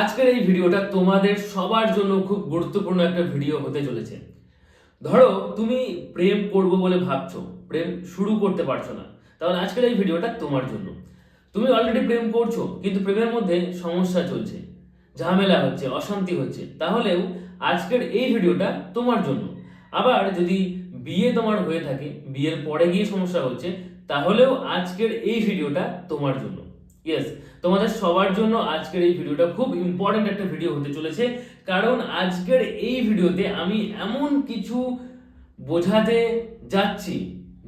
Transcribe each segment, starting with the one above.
আজকের এই ভিডিওটা তোমাদের সবার জন্য খুব গুরুত্বপূর্ণ একটা ভিডিও হতে চলেছে। ধরো, তুমি প্রেম করব বলে ভাবছ, প্রেম শুরু করতে পারছ না, তাহলে আজকের এই ভিডিওটা তোমার জন্য। তুমি অলরেডি প্রেম করছ, কিন্তু প্রেমের মধ্যে সমস্যা চলছে, ঝামেলা হচ্ছে, অশান্তি হচ্ছে, তাহলেও আজকের এই ভিডিওটা তোমার জন্য। আবার যদি বিয়ে তোমার হয়ে থাকে, বিয়ের পরে গিয়ে সমস্যা হচ্ছে, তাহলেও আজকের এই ভিডিওটা তোমার জন্য। ইয়েস তোমাদের সবার জন্য আজকের এই ভিডিওটা খুব ইম্পর্টেন্ট একটা ভিডিও হতে চলেছে। কারণ আজকের এই ভিডিওতে আমি এমন কিছু বোঝাতে যাচ্ছি,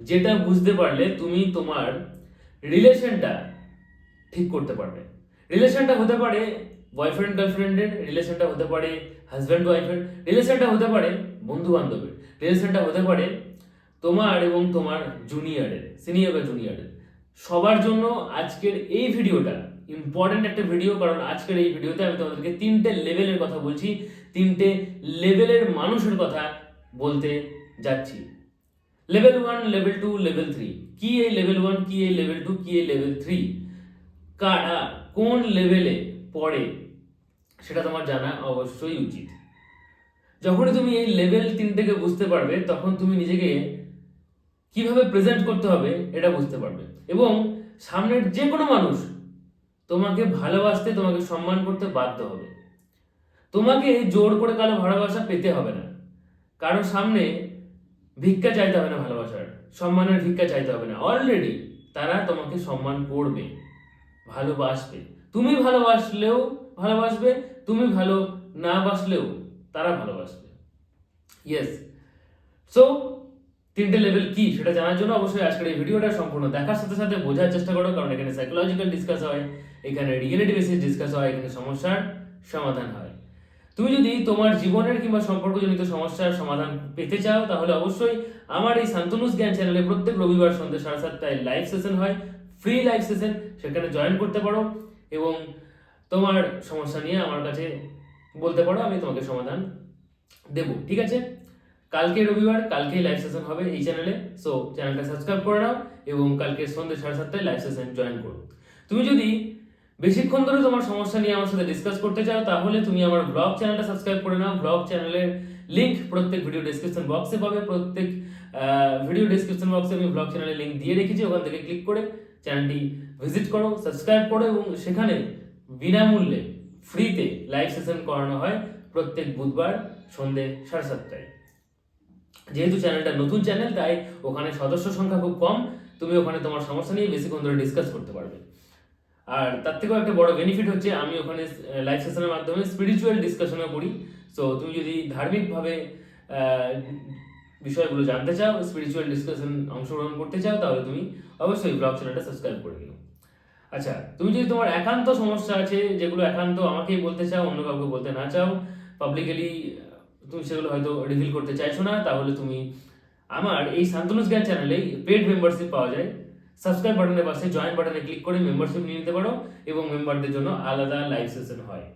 যেটা বুঝতে পারলে তুমি তোমার রিলেশনটা ঠিক করতে পারবে। রিলেশনটা হতে পারে বয়ফ্রেন্ড গার্লফ্রেন্ডের রিলেশনটা হতে পারে হাজব্যান্ড ওয়াইফের রিলেশনটা হতে পারে বন্ধু বান্ধবের রিলেশনটা হতে পারে তোমার এবং তোমার জুনিয়রের সিনিয়র বা জুনিয়রের সবার জন্য আজকের এই ভিডিওটা ইম্পর্টেন্ট একটা ভিডিও কারণ আজকের এই ভিডিওতে আমি তোমাদেরকে তিনটে লেভেলের কথা বলছি, তিনটে লেভেলের মানুষের কথা বলতে যাচ্ছি। Level one level two level three কি এই লেভেল ওয়ান কি এই লেভেল টু কি এই লেভেল থ্রি কারা কোন লেভেলে পড়ে? সেটা তোমার জানা অবশ্যই উচিত। যখনই তুমি এই লেভেল তিনটেকে বুঝতে পারবে, তখন তুমি নিজেকে কীভাবে প্রেজেন্ট করতে হবে এটা বুঝতে পারবে। এবং সামনের যে কোনো মানুষ তোমাকে ভালোবাসতে, তোমাকে সম্মান করতে বাধ্য হবে। তোমাকে জোর করে কারও ভালোবাসা পেতে হবে না। কারোর সামনে ভিক্ষা চাইতে হবে না ভালোবাসার, সম্মানের ভিক্ষা চাইতে হবে না। অলরেডি তারা তোমাকে সম্মান করবে, ভালোবাসবে। তুমি ভালোবাসলেও ভালোবাসবে, তুমি ভালো না বাসলেও তারা ভালোবাসবে। ইয়েস সো তিনটে লেভেল কি সেটা জানার জন্য অবশ্যই আজকের এই ভিডিওটা সম্পূর্ণ দেখার সাথে সাথে বোঝার চেষ্টা করো, কারণ এখানে সাইকোলজিক্যাল ডিসকাস হয়, এখানে রিয়েলিটি বেসিস ডিসকাস হয়, এখানে সমস্যার সমাধান হয়। তুমি যদি তোমার জীবনের কিংবা সম্পর্কজনিত সমস্যার সমাধান পেতে চাও, তাহলে অবশ্যই আমার এই শান্তনুস জ্ঞান চ্যানেলে প্রত্যেক রবিবার সন্ধ্যে সাড়ে সাতটায় লাইভ সেশন হয় ফ্রি লাইভ সেশন সেখানে জয়েন করতে পারো এবং তোমার সমস্যা নিয়ে আমার কাছে বলতে পারো, আমি তোমাকে সমাধান দেবো, ঠিক আছে? কালকে রবিবার, কালকেই লাইভ সেশন হবে এই চ্যানেলে সো চ্যানেলটা সাবস্ক্রাইব করে নাও এবং কালকে সন্ধ্যে সাড়ে সাতটায় লাইভ সেশন জয়েন করো। তুমি যদি বেশিক্ষণ ধরে তোমার সমস্যা নিয়ে আমার সাথে ডিসকাস করতে চাও, তাহলে তুমি আমার ব্লগ চ্যানেলটা সাবস্ক্রাইব করে নাও। ব্লগ চ্যানেলের লিঙ্ক প্রত্যেক ভিডিও ডেসক্রিপশন বক্সে পাবে। প্রত্যেক ভিডিও ডেসক্রিপশন বক্সে আমি ব্লগ চ্যানেলের লিংক দিয়ে রেখেছি, ওখান থেকে ক্লিক করে চ্যানেলটি ভিজিট করো সাবস্ক্রাইব করো এবং সেখানে বিনামূল্যে ফ্রিতে লাইভ সেশন করানো হয় প্রত্যেক বুধবার সন্ধে সাড়ে সাতটায়। যেহেতু চ্যানেলটা নতুন চ্যানেল, তাই ওখানে সদস্য সংখ্যা খুব কম, তুমি ওখানে তোমার সমস্যা নিয়ে বেশিক্ষণ ধরে ডিসকাস করতে পারবে। আর তার থেকেও একটা বড় বেনিফিট হচ্ছে, আমি ওখানে লাইভ সেশনের মাধ্যমে স্পিরিচুয়াল ডিসকাশনও করি। সো তুমি যদি ধার্মিকভাবে বিষয়গুলো জানতে চাও স্পিরিচুয়াল ডিসকাশন অংশগ্রহণ করতে চাও, তাহলে তুমি অবশ্যই ব্লগ চ্যানেলটা সাবস্ক্রাইব করে নিও। আচ্ছা তুমি যদি তোমার একান্ত সমস্যা আছে, যেগুলো একান্ত আমাকেই বলতে চাও, অন্য কাউকে বলতে না চাও পাবলিকালি তুমি সেগুলো হয়তো রিভিল করতে চাইছো না, তাহলে তুমি আমার এই শান্তনুস জ্ঞান চ্যানেলে পেড মেম্বারশিপ পাওয়া যায়। সাবস্ক্রাইব বাটনের পাশে জয়েন বাটনে ক্লিক করে মেম্বারশিপ নিয়ে নিতে পারো এবং মেম্বারদের জন্য আলাদা লাইভ সেশন হয়।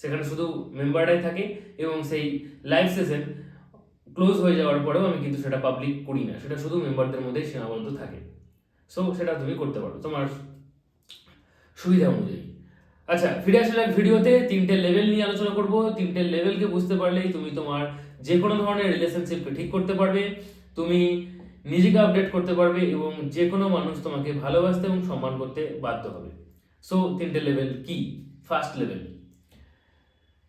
সেখানে শুধু মেম্বাররাই থাকে এবং সেই লাইভ সেশন ক্লোজ হয়ে যাওয়ার পরেও আমি কিন্তু সেটা পাবলিক করি না। সেটা শুধু মেম্বারদের মধ্যেই সীমাবদ্ধ থাকে। সো সেটা তুমি করতে পারো। তোমার সুবিধা অনুযায়ী। আচ্ছা ফিরে আসলে ভিডিওতে তিনটে লেভেল নিয়ে আলোচনা করব। তিনটে লেভেলকে বুঝতে পারলেই তুমি তোমার যে কোনো ধরনের রিলেশনশিপকে ঠিক করতে পারবে, তুমি নিজেকে আপডেট করতে পারবে এবং যে কোনো মানুষ তোমাকে ভালোবাসতে এবং সম্মান করতে বাধ্য হবে। সো তিনটে লেভেল কি? ফার্স্ট লেভেল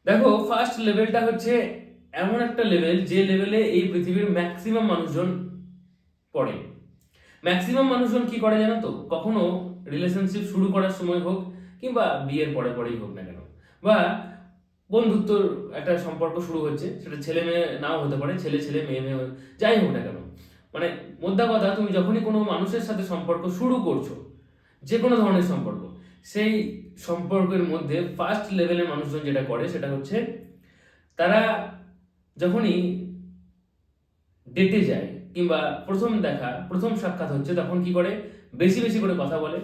দেখো ফার্স্ট লেভেলটা হচ্ছে এমন একটা লেভেল যে লেভেলে এই পৃথিবীর ম্যাক্সিমাম মানুষজন পড়ে। ম্যাক্সিমাম মানুষজন কি করে জানো তো? কখনো রিলেশনশিপ শুরু করার সময় হোক কিংবা বিয়ের পরে পরেই হোক না কেন। বা বন্ধুত্বর একটা সম্পর্ক শুরু হচ্ছে, সেটা ছেলে মেয়ে নাও হতে পারে, ছেলে ছেলে মেয়ে মেয়ে যাই হোক না কেন। মানে মোদ্দা কথা, তুমি যখনই কোনো মানুষের সাথে সম্পর্ক শুরু করছ যে কোনো ধরনের সম্পর্ক, সেই সম্পর্কের মধ্যে ফার্স্ট লেভেলের মানুষজন যেটা করে, সেটা হচ্ছে তারা যখনই ডেটে যায়, কিংবা প্রথম দেখা, প্রথম সাক্ষাৎ হচ্ছে, তখন কি করে? বেশি বেশি করে কথা বলে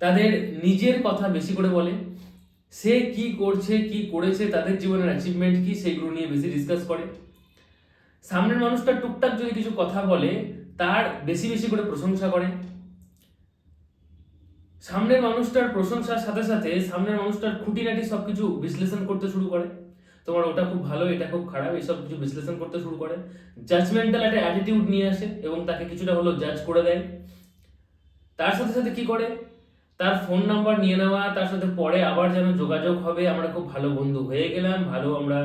তাদের নিজের কথা বেশি করে বলে। সে কি করছে, কি করেছে, তাদের জীবনের অ্যাচিভমেন্ট কি, সেগুলো নিয়ে বেশি ডিসকাস করে। সামনের মানুষটা টুকটাক যদি কিছু কথা বলে, তার বেশি বেশি করে প্রশংসা করে। সামনের মানুষটার প্রশংসার সাথে সাথে সামনের মানুষটার খুঁটিনাটি সবকিছু বিশ্লেষণ করতে শুরু করে। তোমার ওটা খুব ভালো, এটা খুব খারাপ এসব কিছু বিশ্লেষণ করতে শুরু করে। জাজমেন্টাল একটা অ্যাটিটিউড নিয়ে আসে এবং তাকে কিছুটা হলো জাজ করে দেয়। তার সাথে সাথে কি করে? তার ফোন নাম্বার নিয়ে নেওয়া, তার সাথে পরে আবার যেন যোগাযোগ হবে, আমরা খুব ভালো বন্ধু হয়ে গেলাম, ভালো আমরা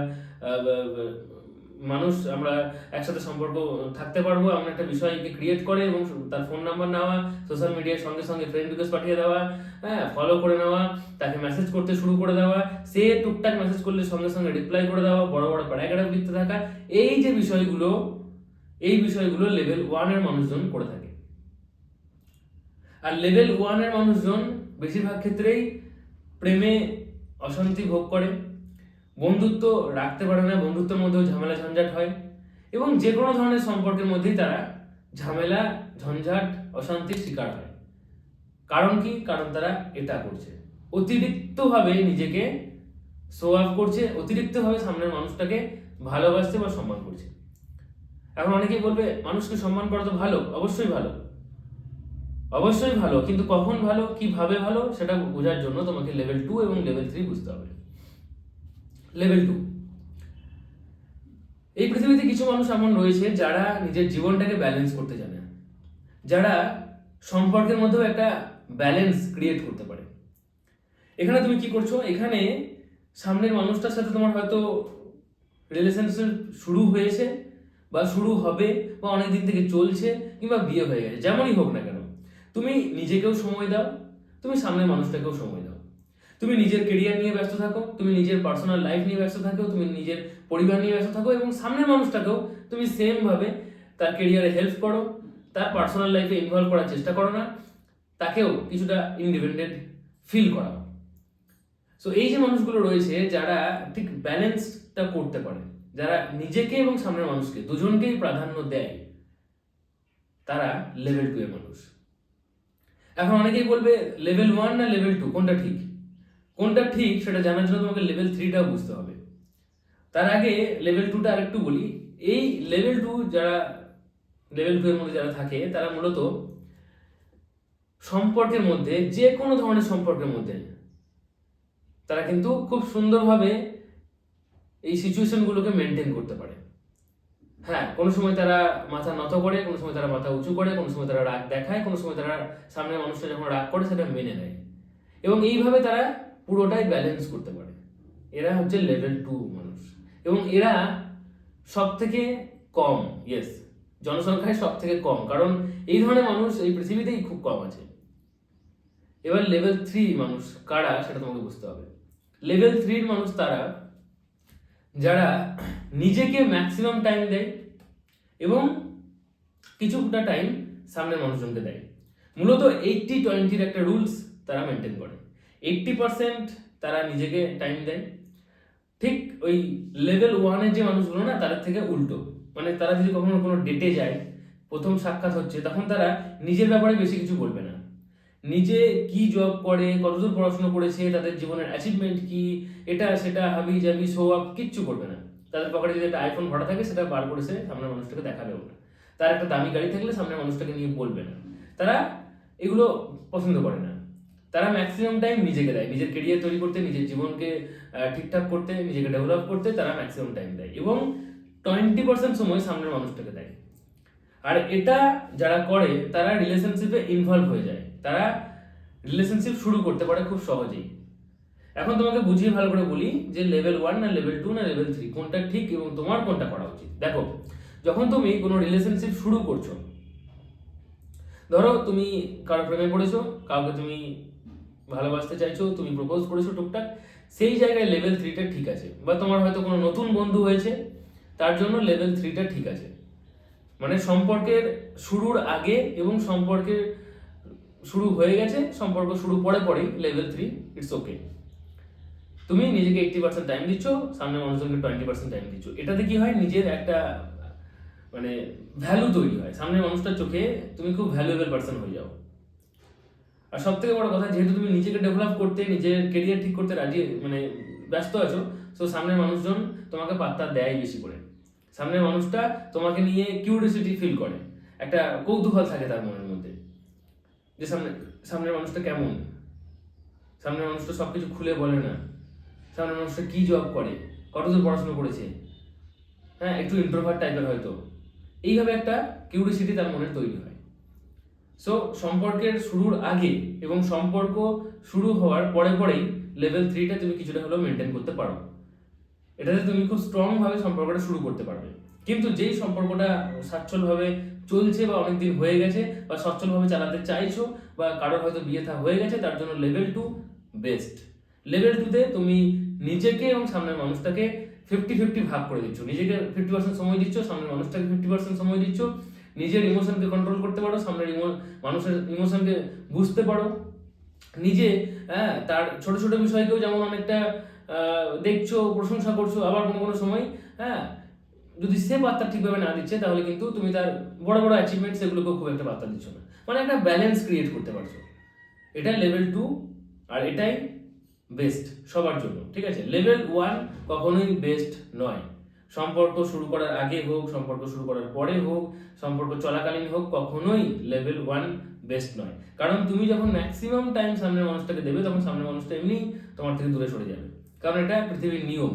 মানুষ, আমরা একসাথে সম্পর্ক থাকতে পারব, এমন একটা বিষয়কে ক্রিয়েট করে এবং তার ফোন নাম্বার নেওয়া সোশ্যাল মিডিয়ার সঙ্গে সঙ্গে ফ্রেন্ড রিকোয়েস্ট পাঠিয়ে দেওয়া হ্যাঁ ফলো করে নেওয়া, তাকে মেসেজ করতে শুরু করে দেওয়া, সে টুকটাক মেসেজ করলে সঙ্গে সঙ্গে রিপ্লাই করে দেওয়া, বড় বড় প্যারাগ্রাফ লিখতে থাকা, এই যে বিষয়গুলো, এই বিষয়গুলো লেভেল ওয়ানের মানুষজন করে থাকে। আর লেভেল ওয়ানের মানুষজন বেশিরভাগ ক্ষেত্রেই প্রেমে অশান্তি ভোগ করে, বন্ধুত্ব রাখতে পারে না, বন্ধুত্বের মধ্যেও ঝামেলা ঝঞ্ঝাট হয় এবং যে কোনো ধরনের সম্পর্কের মধ্যেই তারা ঝামেলা, ঝঞ্ঝাট, অশান্তির শিকার হয়। কারণ কি? কারণ তারা এটা করছে। অতিরিক্তভাবে নিজেকে শো আপ করছে, অতিরিক্তভাবে সামনের মানুষটাকে ভালোবাসছে বা সম্মান করছে। এখন অনেকেই বলবে, মানুষকে সম্মান করা তো ভালো, অবশ্যই ভালো। অবশ্যই ভালো, কিন্তু কখন ভালো, কীভাবে ভালো, সেটা বোঝার জন্য তোমাকে লেভেল টু এবং লেভেল থ্রি বুঝতে হবে। লেভেল টু এই পৃথিবীতে কিছু মানুষ এমন রয়েছে যারা নিজের জীবনটাকে ব্যালেন্স করতে জানে। যারা সম্পর্কের মধ্যেও একটা ব্যালেন্স ক্রিয়েট করতে পারে। এখানে তুমি কি করছ? এখানে সামনের মানুষটার সাথে তোমার হয়তো রিলেশনশিপ শুরু হয়েছে বা শুরু হবে বা অনেক দিন থেকে চলছে কিংবা বিয়ে হয়ে গেছে, যেমনই হোক না কেন। তুমি নিজেকেও সময় দাও, তুমি সামনের মানুষটাকেও সময় দাও। তুমি নিজের কেরিয়ার নিয়ে ব্যস্ত থাকো, তুমি নিজের পার্সোনাল লাইফ নিয়ে ব্যস্ত থাকো, তুমি নিজের পরিবার নিয়ে ব্যস্ত থাকো এবং সামনের মানুষটাকেও তুমি সেম ভাবে তার কেরিয়ারে হেল্প করো, তার পার্সোনাল লাইফে ইনভলভ করার চেষ্টা করো না, তাকেও কিছুটা ইন্ডিপেন্ডেন্ট ফিল করাও। সো এই যে মানুষগুলো রয়েছে, যারা ঠিক ব্যালেন্সটা করতে পারে, যারা নিজেকে এবং সামনের মানুষকে, দুজনকেই প্রাধান্য দেয়, তারা লেভেল টু এর মানুষ। এখন অনেকেই বলবে লেভেল ওয়ান না লেভেল টু কোনটা ঠিক? কোনটা ঠিক সেটা জানার জন্য তোমাকে লেভেল থ্রিটাও বুঝতে হবে। তার আগে লেভেল টুটা আরেকটু বলি। এই লেভেল টু যারা লেভেল টু এর মধ্যে যারা থাকে, তারা মূলত সম্পর্কের মধ্যে, যে কোনো ধরনের সম্পর্কের মধ্যে, তারা কিন্তু খুব সুন্দরভাবে এই সিচুয়েশনগুলোকে মেনটেন করতে পারে। হ্যাঁ কোনো সময় তারা মাথা নত করে, কোনো সময় তারা মাথা উঁচু করে, কোনো সময় তারা রাগ দেখায়, কোনো সময় তারা সামনের মানুষটা যখন রাগ করে সেটা মেনে নেয়। এবং এইভাবে তারা পুরোটাই ব্যালেন্স করতে পারে। এরা হচ্ছে লেভেল টু মানুষ। এবং এরা সব থেকে কম ইয়েস জনসংখ্যায় সব থেকে কম। কারণ এই ধরনের মানুষ এই পৃথিবীতেই খুব কম আছে। এবার লেভেল থ্রি মানুষ কারা সেটা তোমাকে বুঝতে হবে। লেভেল থ্রির মানুষ তারা, যারা নিজেকে ম্যাক্সিমাম টাইম দেয় এবং কিছুটা টাইম সামনের মানুষজনকে দেয়। মূলত এইটটি টোয়েন্টির একটা রুলস তারা মেনটেন করে। এইটটি পার্সেন্ট তারা নিজেকে টাইম দেয়। ঠিক ওই লেভেল ওয়ানের যে মানুষগুলো না, তাদের থেকে উল্টো। মানে তারা যদি কখনো কোনো ডেটে যায়, প্রথম সাক্ষাৎ হচ্ছে, তখন তারা নিজের ব্যাপারে বেশি কিছু বলবে না। নিজে কি জব করে, কতদূর পড়াশোনা করেছে, তাদের জীবনের অ্যাচিভমেন্ট কি, এটা, সেটা হাবি জাবি শো আপ কিচ্ছু করবে না। তাদের পকেটে যদি একটা আইফোন ভরা থাকে সেটা বার করেছে সামনের মানুষটাকে দেখাবেও না তার একটা দামি গাড়ি থাকলে সামনের মানুষটাকে নিয়ে বলবে না। তারা এগুলো পছন্দ করে না। তারা ম্যাক্সিমাম টাইম নিজেকে দেয়। নিজের কেরিয়ার তৈরি করতে, নিজের জীবনকে ঠিকঠাক করতে, নিজেকে ডেভেলপ করতে তারা ম্যাক্সিমাম টাইম দেয় এবং টোয়েন্টি পার্সেন্ট সময় সামনের মানুষটাকে দেয়। আর এটা যারা করে, তারা রিলেশনশিপে ইনভলভ হয়ে যায়। তারা রিলেশনশিপ শুরু করতে পারে খুব সহজেই। এখন তোমাকে বুঝিয়ে ভালো করে বলি যে লেভেল ওয়ান না লেভেল টু না লেভেল থ্রি কোনটা ঠিক এবং তোমার কোনটা করা উচিত। দেখো, যখন তুমি কোনো রিলেশনশিপ শুরু করছ, ধরো তুমি কারও প্রেমে পড়েছো, কাউকে তুমি ভালোবাসতে চাইছো, তুমি প্রপোজ করেছ টুকটাক, সেই জায়গায় লেভেল থ্রিটা ঠিক আছে। বা তোমার হয়তো কোনো নতুন বন্ধু হয়েছে, তার জন্য লেভেল থ্রিটা ঠিক আছে। মানে সম্পর্কের শুরুর আগে এবং সম্পর্কের শুরু হয়ে গেছে, সম্পর্ক শুরু পরে পরেই লেভেল থ্রি ইটস ওকে তুমি নিজেকে এইটটি পার্সেন্ট টাইম দিচ্ছ, সামনে মানুষজনকে টোয়েন্টি পার্সেন্ট টাইম দিচ্ছ। এটাতে কি হয়? নিজের একটা মানে ভ্যালু তৈরি হয়। সামনের মানুষটার চোখে তুমি খুব ভ্যালুয়েবল পার্সন হয়ে যাও। আর সব থেকে বড় কথা, যেহেতু তুমি নিজেকে ডেভেলপ করতে, নিজের কেরিয়ার ঠিক করতে রাজি মানে ব্যস্ত আছো তো সামনের মানুষজন তোমাকে পাত্তা দেয় বেশি করে। সামনের মানুষটা তোমাকে নিয়ে কিউরিয়াসিটি ফিল করে। একটা কৌতূহল থাকে তার মনের মধ্যে। যে সামনে, সামনের মানুষটা কেমন? সামনের মানুষটা সব কিছু খুলে বলে না। সামনের মানুষটা কী জব করে, কতদূর পড়াশোনা করেছে? হ্যাঁ একটু ইন্ট্রোভার্ট টাইপের হয়তো। এইভাবে একটা কিউরিসিটি তার মনে তৈরি হয়। সো সম্পর্কের শুরুর আগে এবং সম্পর্ক শুরু হওয়ার পরে পরেই লেভেল থ্রিটা তুমি কিছুটা হলেও মেনটেন করতে পারো। এটাতে তুমি খুব স্ট্রংভাবে সম্পর্কটা শুরু করতে পারবে। কিন্তু যেই সম্পর্কটা সচ্ছলভাবে চলছে বা অনেকদিন হয়ে গেছে বা সচ্ছলভাবে চালাতে চাইছো বা কারোর হয়তো বিয়ে থা হয়ে গেছে, তার জন্য লেভেল টু বেস্ট লেভেল টুতে তুমি নিজেকে এবং সামনের মানুষটাকে ফিফটি ফিফটি ভাগ করে দিচ্ছ। নিজেকে ফিফটি পার্সেন্ট সময় দিচ্ছ, সামনের মানুষটাকে ফিফটি পার্সেন্ট সময় দিচ্ছ। নিজের ইমোশনকে কন্ট্রোল করতে পারো, সামনের মানুষের ইমোশনকে বুঝতে পারো। নিজে হ্যাঁ তার ছোট ছোট বিষয়কেও যেমন অনেকটা দেখছ, প্রশংসা করছ, আবার কোনো কোনো সময় হ্যাঁ যদি সে বার্তা ঠিকভাবে না দিচ্ছে, তাহলে কিন্তু তুমি তার বড় বড় অ্যাচিভমেন্ট সেগুলোকেও খুব একটা বার্তা দিচ্ছ না। মানে একটা ব্যালেন্স ক্রিয়েট করতে পারছ। এটা লেভেল টু আর এটাই বেস্ট সবার জন্য, ঠিক আছে? লেভেল ওয়ান কখনোই বেস্ট নয়। সম্পর্ক শুরু করার আগে হোক, সম্পর্ক শুরু করার পরে হোক, সম্পর্ক চলাকালীন হোক, কখনোই লেভেল ওয়ান বেস্ট নয়। কারণ তুমি যখন ম্যাক্সিমাম টাইম সামনের মানুষটাকে দেবে, তখন সামনের মানুষটা এমনি তোমার থেকে দূরে সরে যাবে। কারণ এটা পৃথিবীর নিয়ম।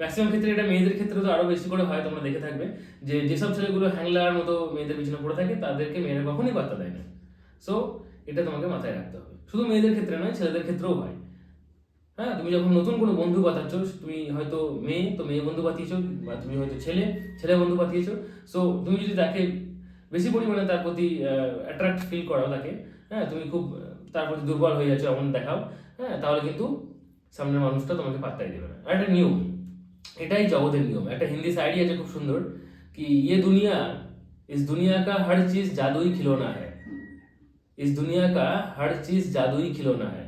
ম্যাক্সিমাম ক্ষেত্রে এটা মেয়েদের ক্ষেত্রে তো আরও বেশি করে হয়, তোমরা দেখে থাকবে যে যেসব ছেলেগুলো হ্যাংলার মতো মেয়েদের পিছনে পড়ে থাকে, তাদেরকে মেয়েরা কখনোই পাত্তা দেয় না। সো এটা তোমাকে মাথায় রাখতে হবে। শুধু মেয়েদের ক্ষেত্রে নয়, ছেলেদের ক্ষেত্রেও হয়। হ্যাঁ তুমি যখন নতুন কোনো বন্ধু পাতাচ্ছ তুমি হয়তো মেয়ে তো মেয়ে বন্ধু পাতিয়েছো বা তুমি হয়তো ছেলে ছেলে বন্ধু পাতিয়েছো সো তুমি যদি তাকে বেশি পরিমাণে তার প্রতি অ্যাট্রাক্ট ফিল করাও তাকে হ্যাঁ তুমি খুব আহ, তার প্রতি দুর্বল হয়ে যাচ্ছ এমন দেখাও হ্যাঁ তাহলে কিন্তু সামনের মানুষটা তোমাকে পাত্তাই দেবে না আর একটা নিয়ম এটাই জগতের নিয়ম একটা হিন্দি সাইডই আছে খুব সুন্দর কি ये दुनिया इस दुनिया का हर चीज जादुई खिलौना है इस दुनिया का हर चीज जादुई खिलौना है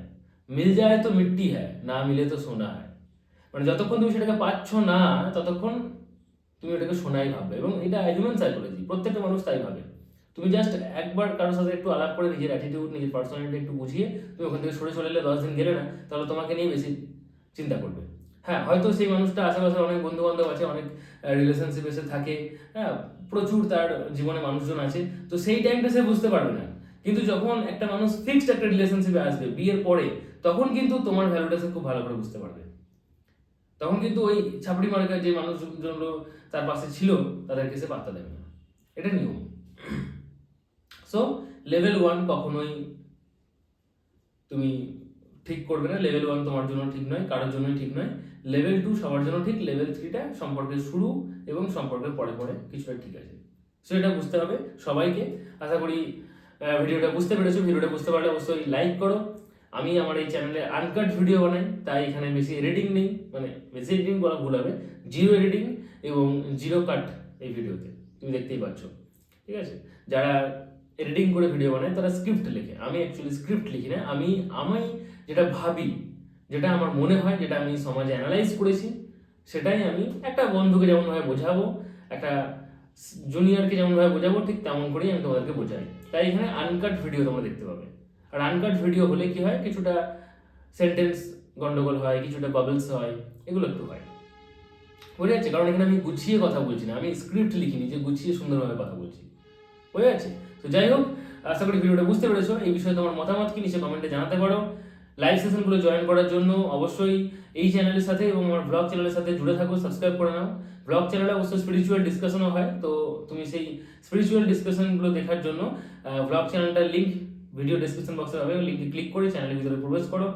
মিল যায় তো মিট্টি হ্যায় না মিলে তো সোনা হয় মানে যতক্ষণ তুমি সেটাকে পাচ্ছ না ততক্ষণ তুমি ওটাকে সোনাই ভাববে এবং এটা হিউম্যান সাইকোলজি প্রত্যেকটা মানুষ তাই ভাবে। তুমি জাস্ট একবার কারোর সাথে একটু আলাপ করে নিজের অ্যাটিটিউড নিজের পার্সোনালিটি একটু বুঝিয়ে তুমি ওখান থেকে সরে চলে এলে দশ দিন গেলে না, তাহলে তোমাকে নিয়ে বেশি চিন্তা করবে। হ্যাঁ হয়তো সেই মানুষটা আশেপাশে অনেক বন্ধু বান্ধব আছে, অনেক রিলেশনশিপ এসে থাকে। হ্যাঁ প্রচুর তার জীবনে মানুষজন আছে। তো সেই টাইমটা সে বুঝতে পারবে না। কিন্তু যখন একটা মানুষ ফিক্সড একটা রিলেশনশিপে আসবে, বিয়ের পরে তখন কিন্তু তোমার ভ্যালুটা সে খুব ভালো করে বুঝতে পারবে। তখন কিন্তু ওই ছাপড়ি মার্কার যে মানুষগুলো তার পাশে ছিল, তাদেরকে সে পাত্তা দেবে না। এটা নিয়ম। সো লেভেল ওয়ান কখনোই তুমি ঠিক করবে না। লেভেল ওয়ান তোমার জন্য ঠিক নয়, কারোর জন্যই ঠিক নয়। লেভেল টু সবার জন্য ঠিক লেভেল থ্রিটা সম্পর্কের শুরু এবং সম্পর্কের পরে পরে কিছুটা ঠিক আছে। সো এটা বুঝতে হবে সবাইকে। আশা করি ভিডিওটা বুঝতে পেরেছ। ভিডিওটা বুঝতে পারলে অবশ্যই লাইক করো। আমি আমার এই চ্যানেলে আনকাট ভিডিও বানাই, তাই এখানে বেশি এডিটিং নেই মানে বেশি এডিটিং বলা ভুল হবে। জিরো এডিটিং এবং জিরো কাট এই ভিডিওতে তুমি দেখতেই পাচ্ছ। ঠিক আছে? যারা এডিটিং করে ভিডিও বানায়, তারা স্ক্রিপ্ট লেখে। আমি অ্যাকচুয়ালি স্ক্রিপ্ট লিখি না, আমি আমি যেটা ভাবি, যেটা আমার মনে হয়, যেটা আমি সমাজে অ্যানালাইজ করেছি, সেটাই আমি একটা বন্ধুকে যেমনভাবে বোঝাবো, একটা জুনিয়রকে যেমনভাবে বোঝাবো, ঠিক তেমন করেই আমি তোমাদেরকে বোঝাই। তাই এখানে আনকাট ভিডিও তোমরা দেখতে পাবে। আর আনকাট ভিডিও হলে কি হয়? কিছুটা সেন্টেন্স গন্ডগোল হয়, কিছুটা বাবলস হয়, এগুলো একটু হয়। বোঝা যাচ্ছে, কারণ এখানে আমি গুছিয়ে কথা বলছি না, আমি স্ক্রিপ্ট লিখিনি যে গুছিয়ে সুন্দরভাবে কথা বলছি। বোঝা যাচ্ছে। তো যাই হোক, আশা করি ভিডিওটা বুঝতে পেরেছ। এই বিষয়ে তোমার মতামত কি নিচে কমেন্টে জানাতে পারো। লাইভ সেশনগুলো জয়েন করার জন্য অবশ্যই এই চ্যানেলের সাথে এবং আমার ব্লগ চ্যানেলের সাথে জুড়ে থাকো সাবস্ক্রাইব করে নাও। ব্লগ চ্যানেলে অবশ্যই স্পিরিচুয়াল ডিসকাশনও হয়, তো তুমি সেই স্পিরিচুয়াল ডিসকাশনগুলো দেখার জন্য ব্লগ চ্যানেলটার লিঙ্ক ভিডিও ডিসক্রিপশন বক্সে পাবে লিঙ্কে ক্লিক করে চ্যানেলের ভিতরে প্রবেশ করো।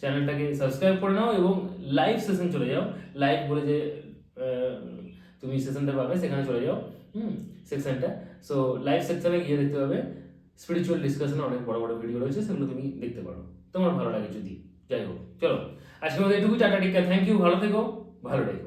চ্যানেলটাকে সাবস্ক্রাইব করে নাও এবং লাইভ সেশন চলে যাও। লাইভ বলে যে তুমি সেশনটা পাবে, সেখানে চলে যাও। হুম সেকশনটা সো লাইভ সেকশনে গিয়ে দেখতে পাবে স্পিরিচুয়াল ডিসকাশনে অনেক বড় বড় ভিডিও রয়েছে, সেগুলো তুমি দেখতে পারো। তোমার ভালো লাগে যদি, যাই হোক, চলো। আজকের মতো এটুকু টাটা, টিকা থ্যাংক ইউ ভালো থেকো ভালো থেকো।